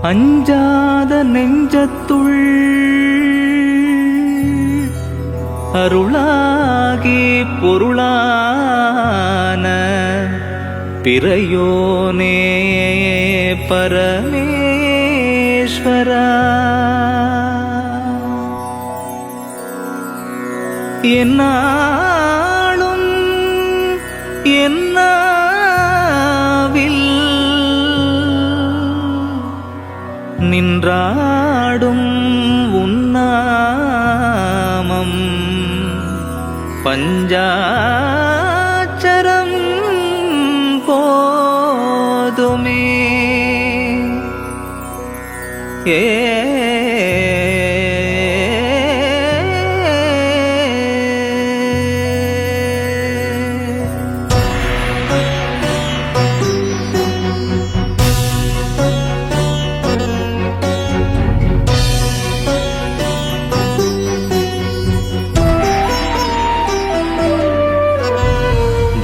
அஞ்சாத நெஞ்சத்துள் அருளாகி பொருளான பிறையோனே பரமேஸ்வரா. என்னாலும் என்னாவில் நின்றாடும் உன்னாமம். பஞ்சாச்சரம் போதுமே. ஏ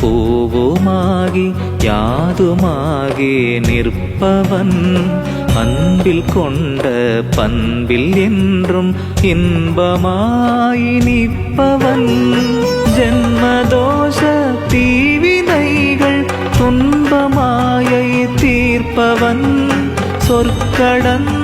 பூவுமாகி யாதுமாகி நிற்பவன் அன்பில் கொண்ட பண்பில் என்றும் இன்பமாய் நிற்பவன். ஜென்மதோஷ தீவினைகள் துன்பமாயை தீர்ப்பவன். சொற்கடன்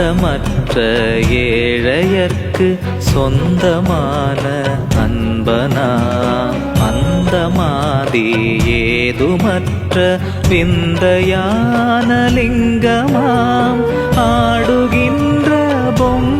சொந்தமற்ற ஏழையர்க்கு சொந்தமான அந்த அன்பனா? அந்தமாதி ஏதுமற்ற விந்தையான லிங்கமாம். ஆடுகின்ற பொங்க